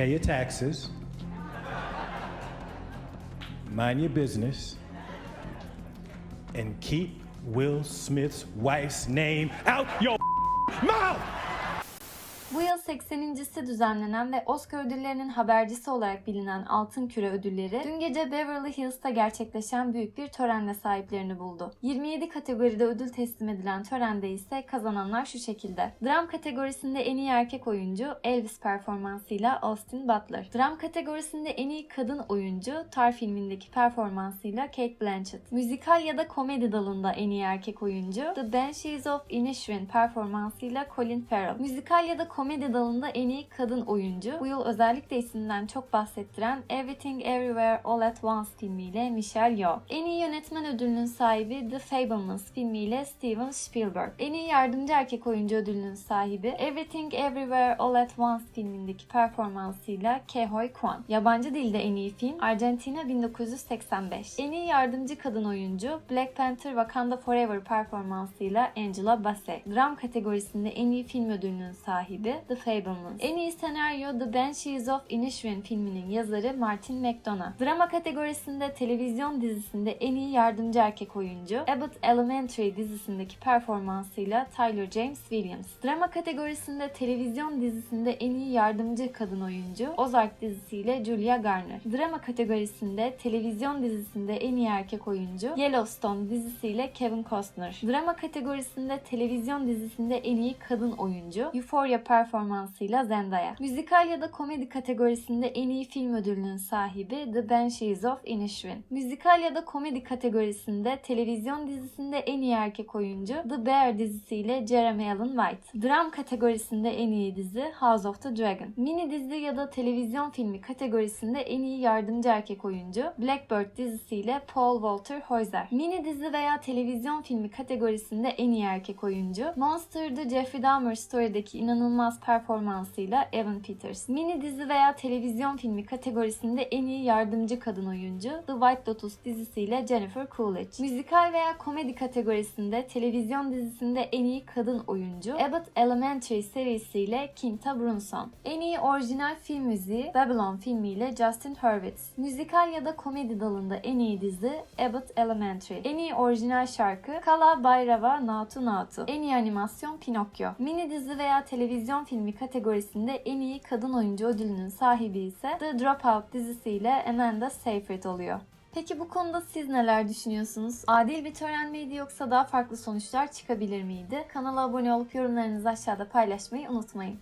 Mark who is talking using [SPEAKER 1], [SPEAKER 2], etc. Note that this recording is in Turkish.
[SPEAKER 1] pay your taxes, mind your business, and keep Will Smith's wife's name out your mouth.
[SPEAKER 2] Bu yıl 80.si düzenlenen ve Oscar ödüllerinin habercisi olarak bilinen Altın Küre ödülleri dün gece Beverly Hills'ta gerçekleşen büyük bir törenle sahiplerini buldu. 27 kategoride ödül teslim edilen törende ise kazananlar şu şekilde. Dram kategorisinde en iyi erkek oyuncu Elvis performansıyla Austin Butler. Dram kategorisinde en iyi kadın oyuncu Tar filmindeki performansıyla Kate Blanchett. Müzikal ya da komedi dalında en iyi erkek oyuncu The Banshees of Inisherin performansıyla Colin Farrell. Müzikal ya da komedi dalında en iyi kadın oyuncu bu yıl özellikle isimden çok bahsettiren Everything Everywhere All at Once filmiyle Michelle Yeoh. En iyi yönetmen ödülünün sahibi The Fablemans filmiyle Steven Spielberg. En iyi yardımcı erkek oyuncu ödülünün sahibi Everything Everywhere All at Once filmindeki performansıyla Ke-Huy Kwan. Yabancı dilde en iyi film Argentina 1985. En iyi yardımcı kadın oyuncu Black Panther Wakanda Forever performansıyla Angela Bassett. Dram kategorisinde en iyi film ödülünün sahibi The Fablemans. En iyi senaryo The Banshees of Inisherin filminin yazarı Martin McDonagh. Drama kategorisinde televizyon dizisinde en iyi yardımcı erkek oyuncu Abbott Elementary dizisindeki performansıyla Tyler James Williams. Drama kategorisinde televizyon dizisinde en iyi yardımcı kadın oyuncu Ozark dizisiyle Julia Garner. Drama kategorisinde televizyon dizisinde en iyi erkek oyuncu Yellowstone dizisiyle Kevin Costner. Drama kategorisinde televizyon dizisinde en iyi kadın oyuncu Euphoria performansıyla Zendaya. Müzikal ya da komedi kategorisinde en iyi film ödülünün sahibi The Banshees of Inisherin. Müzikal ya da komedi kategorisinde televizyon dizisinde en iyi erkek oyuncu The Bear dizisiyle Jeremy Allen White. Dram kategorisinde en iyi dizi House of the Dragon. Mini dizi ya da televizyon filmi kategorisinde en iyi yardımcı erkek oyuncu Blackbird dizisiyle Paul Walter Hauser. Mini dizi veya televizyon filmi kategorisinde en iyi erkek oyuncu Monster Jeffrey Dahmer Story'deki inanılmaz performansıyla Evan Peters. Mini dizi veya televizyon filmi kategorisinde en iyi yardımcı kadın oyuncu The White Lotus dizisiyle Jennifer Coolidge. Müzikal veya komedi kategorisinde televizyon dizisinde en iyi kadın oyuncu Abbott Elementary serisiyle Kinta Brunson. En iyi orijinal film müziği Babylon filmiyle Justin Hurwitz. Müzikal ya da komedi dalında en iyi dizi Abbott Elementary. En iyi orijinal şarkı Kala Bayrava Natu Natu. En iyi animasyon Pinokyo. Mini dizi veya televizyon filmi kategorisinde en iyi kadın oyuncu ödülünün sahibi ise The Dropout dizisiyle Amanda Seyfried oluyor. Peki bu konuda siz neler düşünüyorsunuz? Adil bir tören miydi yoksa daha farklı sonuçlar çıkabilir miydi? Kanala abone olup yorumlarınızı aşağıda paylaşmayı unutmayın.